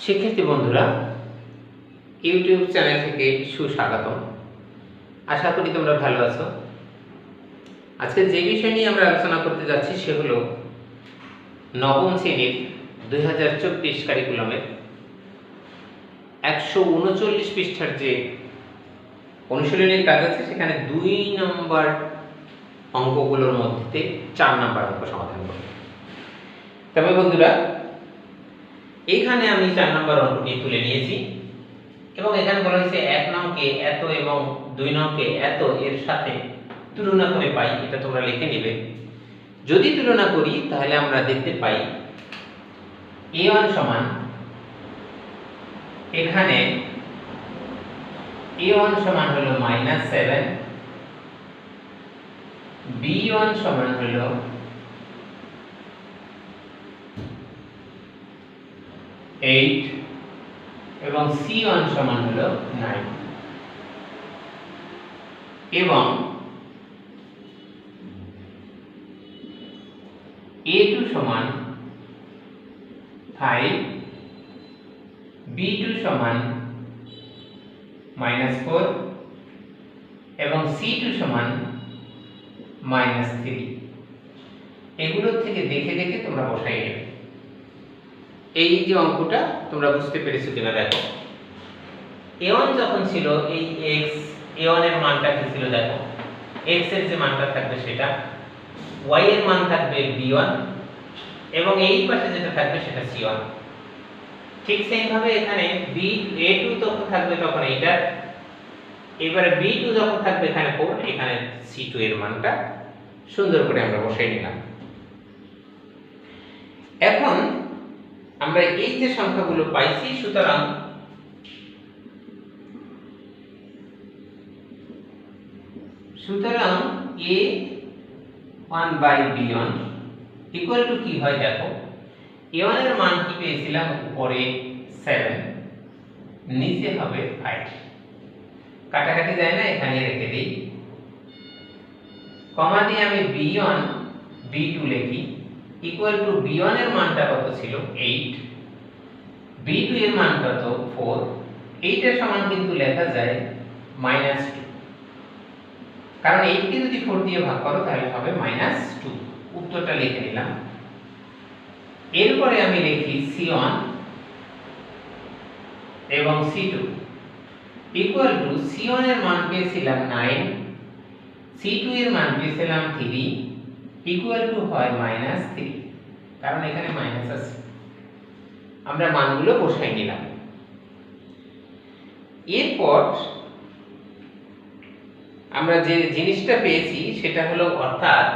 শিক্ষার্থী বন্ধুরা, YouTube channel থেকে সুস্বাগতম। আশা করি তোমরা ভালো আছো। আজকে যে বিষয় নিয়ে আমরা আলোচনা করতে যাচ্ছি সে হলো নবম শ্রেণির দুই হাজার চব্বিশ কারিকুলামের একশো উনচল্লিশ পৃষ্ঠার যে অনুশীলনীর কাজ আছে, সেখানে দুই নম্বর অঙ্কগুলোর মধ্যে চার নম্বর অঙ্ক সমাধান করবে। তবে বন্ধুরা এইখানে আমি চার নম্বর অঙ্কটি তুলে নিয়েছি। এবং এখানে বলা হয়েছে এক নংকে এত এবং দুই নংকে এত এর সাথে তুলনা করে পাই, এটা তোমরা লিখে নেবে। যদি তুলনা করি, তাহলে আমরা দেখতে পাই এ ওয়ান সমান এখানে এ ওয়ান সমান হলো মাইনাস সেভেন, বি ওয়ান সমান হলো এইট এবং সি ওয়ান সমান হলো নাইন এবং এ টু সমান ফাইভ বি টু সমান মাইনাস ফোর এবং সি টু সমান মাইনাস থ্রি এগুলোর থেকে দেখে দেখে তোমরা বসাই নেবে। এই যে অঙ্কটা তোমরা বুঝতে পেরেছ কিনা দেখো। এ ওয়ান যখন ছিল, এই এক্স এ এর মানটা কি ছিল দেখো? এক্সের যে মানটা থাকবে সেটা ওয়াই এর মান থাকবে বি ওয়ান এবং এই পাশে যেটা থাকবে সেটা সি ওয়ান ঠিক সেম ভাবে এখানে বি এ টু যখন থাকবে তখন এইটা এবারে বি টু যখন থাকবে এখানে ফোর এখানে সি টু এর মানটা। সুন্দর করে আমরা বসাই নিলাম। এখন আমরা এই যে সংখ্যাগুলো পাইছি, সুতরাং সুতরাং a one by b one equal to কি হয় দেখো? এ ওয়ানের মান কি পেয়েছিলাম? উপরে সেভেন নিচে হবে ফাইভ কাটাকাটি যায় না, এখানে রেখে দিই। কমা দিয়ে আমি বি ওয়ান বি টু লিখি। ইকুয়াল টু বি ওয়ানের মানটা কত ছিল? এইট বি টু এর মান কত? ফোর এইটার সমান কিন্তু লেখা যায় মাইনাস টু কারণ এইটকে যদি ফোর দিয়ে ভাগ করো, তাহলে হবে মাইনাস টু উত্তরটা লিখে নিলাম। এরপরে আমি লিখি সি ওয়ান এবং c two equal to c ওয়ানের মান পেয়েছিলাম নাইন সি টু এর মান পেয়েছিলাম থ্রি ইকুয়াল টু হয় মাইনাস থ্রি কারণ এখানে মাইনাস আছে। আমরা মানগুলো বসাই নিলাম। এরপর আমরা যে জিনিসটা পেয়েছি, সেটা হলো অর্থাৎ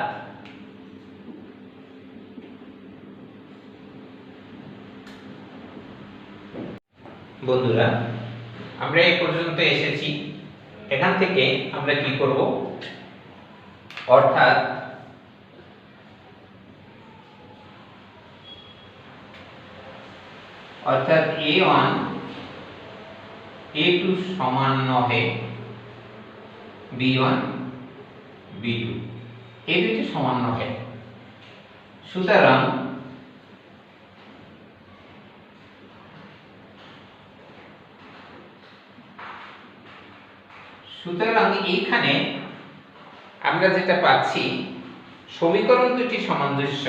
বন্ধুরা, আমরা এই পর্যন্ত এসেছি। এখান থেকে আমরা কি করব? অর্থাৎ অর্থাৎ এ ওয়ান এ টু সমান নহে বি ওয়ান বি টু এই দুইটি সমান নহে। সুতরাং সুতরাং এইখানে আমরা যেটা পাচ্ছি, সমীকরণ দুটি সামঞ্জস্য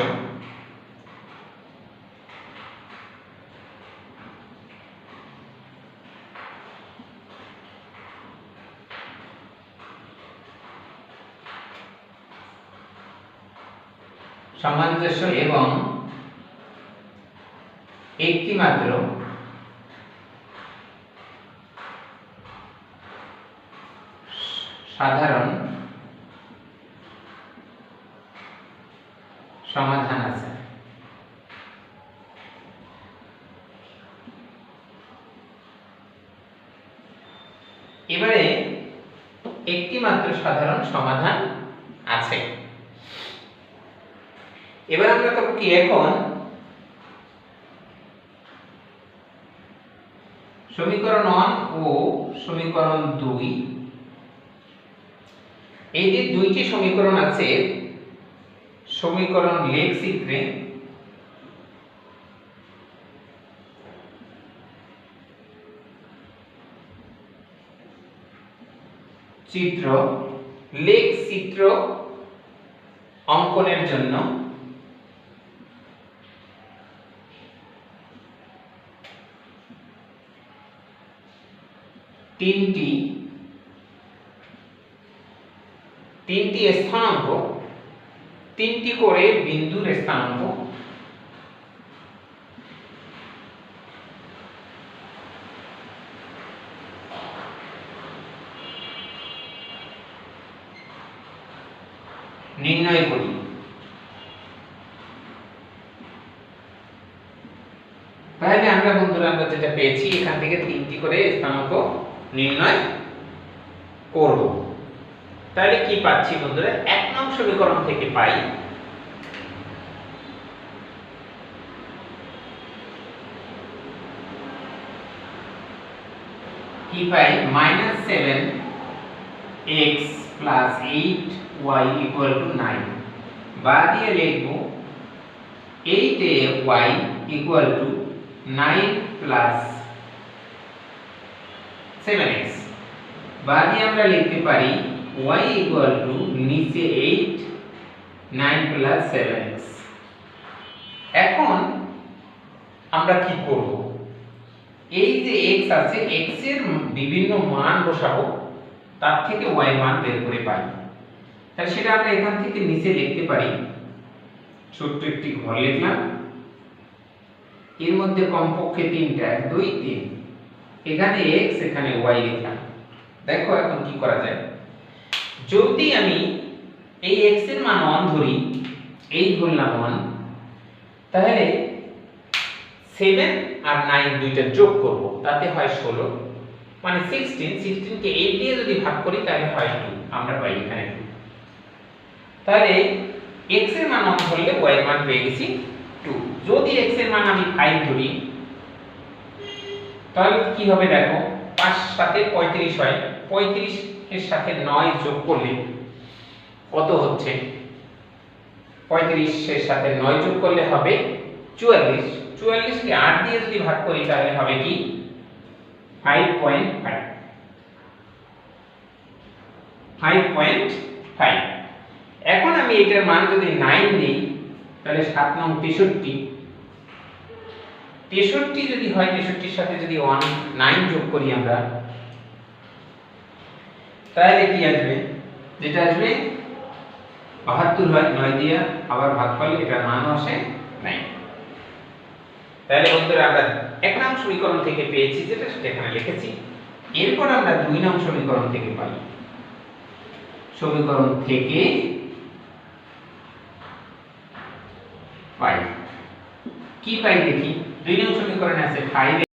সামঞ্জস্য এবং একটি মাত্র সাধারণ সমাধান আছে। এবারে একটি মাত্র সাধারণ সমাধান আছে। এবার আমরা করব কি? এখন সমীকরণ 1 ও সমীকরণ 2 এই যে দুইটি সমীকরণ আছে, সমীকরণ লেখচিত্রে চিত্র লেখচিত্র অঙ্কনের জন্য তিনটি তিনটি স্থানাঙ্ক, তিনটি করে বিন্দুর স্থানাঙ্ক, নির্ণয় করি। তাহলে আমরা বন্ধুরা আমরা যেটা পেয়েছি, এখান থেকে তিনটি করে স্থানাঙ্ক নির্ণয় করব। তাহলে কি পাচ্ছি বন্ধুরা? এক নং সমীকরণ থেকে পাই কি পাই? Minus seven x plus eight y equal to nine বা দিয়ে লিখব eight A y equal to nine plus seven x বা দিয়ে আমরা লিখতে পারি y ইকুয়াল টু নিচে 8 9 প্লাস 7x এখন আমরা কি করব? এই যে x আছে, x এর বিভিন্ন মান বসাবো, তার থেকে y মান বের করে পাই। তাহলে সেটা আমরা এখান থেকে নিচে লিখতে পারি। ছোট্ট একটি ঘর লিখলাম। এর মধ্যে কমপক্ষে তিনটা, এক, দুই, তিন। এখানে x, এখানে y লিখলাম দেখো এখন কি করা যায়। যদি আমি এই x এর মান 1 ধরি, এই ধরলাম 1 তাহলে 7 আর 9 দুইটা যোগ করব। তাতে হয় 16 মানে 16 16 কে 8 দিয়ে যদি ভাগ করি, তাহলে হয় 2 আমরা পাই এখানে 2 তাহলে x এর মান 1 ধরলে y এর মান পেয়ে গেছি 2 যদি x এর মান আমি 5 ধরি তাহলে কি হবে দেখো 5 সাথে 35 হয়। 35 এর সাথে 9 যোগ করলে কত হচ্ছে? 35 এর সাথে 9 যোগ করলে হবে 44 44 কে 8 দিয়ে যদি ভাগ করি, তাহলে হবে কি? 5.5 5.5 এখন আমি এটার মান যদি 9 নেই, তাহলে 7 নং 63 তেষট্টি যদি হয়, তেষট্টির সাথে যদি ওয়ান নাইন যোগ করি আমরা, তাহলে কি আসবে? যেটা আসবে, বাহাত্তর হয় নয় দিয়া আবার ভাগ করলে এটা মানও আসে নাই তাহলে বন্ধুরা, আমরা এক নং সমীকরণ থেকে পেয়েছি যেটা, সেটা এখানে লিখেছি। এরপর আমরা দুই নং সমীকরণ থেকে পাই। সমীকরণ থেকে পাই। কি পাই দেখি? দুই নং সমীকরণে আছে 5